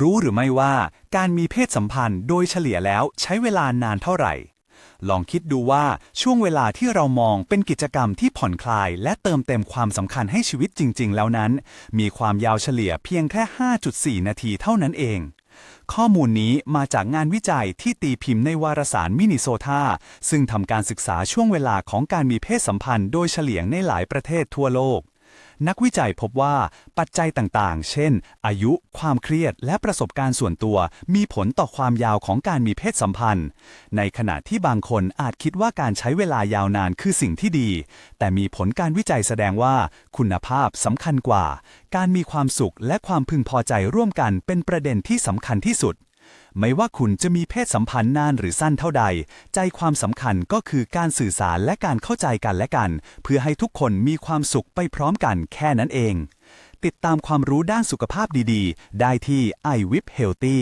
รู้หรือไม่ว่าการมีเพศสัมพันธ์โดยเฉลี่ยแล้วใช้เวลานานเท่าไหร่ ลองคิดดูว่าช่วงเวลาที่เรามองเป็นกิจกรรมที่ผ่อนคลาย และเติมเต็มความสำคัญให้ชีวิตจริง ๆ แล้วนั้น มีความยาวเฉลี่ยเพียงแค่ 5.4 นาทีเท่านั้นเอง ข้อมูลนี้มาจากงานวิจัยที่ตีพิมพ์ในวารสารมินิโซตาซึ่งทำการศึกษาช่วงเวลาของการมีเพศสัมพันธ์โดยเฉลี่ยในหลายประเทศทั่วโลก นักวิจัยพบว่าปัจจัยต่างๆ เช่น อายุ ความเครียด และประสบการณ์ส่วนตัว มีผลต่อความยาวของการมีเพศสัมพันธ์ ในขณะที่บางคนอาจคิดว่าการใช้เวลายาวนานคือสิ่งที่ดี แต่มีผลการวิจัยแสดงว่าคุณภาพสำคัญกว่า การมีความสุขและความพึงพอใจร่วมกันเป็นประเด็นที่สำคัญที่สุด ไม่ว่าคุณจะมีเพศสัมพันธ์นานหรือสั้นเท่าใด ใจความสำคัญก็คือการสื่อสารและการเข้าใจกันและกัน เพื่อให้ทุกคนมีความสุขไปพร้อมกันแค่นั้นเอง ติดตามความรู้ด้านสุขภาพดีๆ ได้ที่ iWip Healthy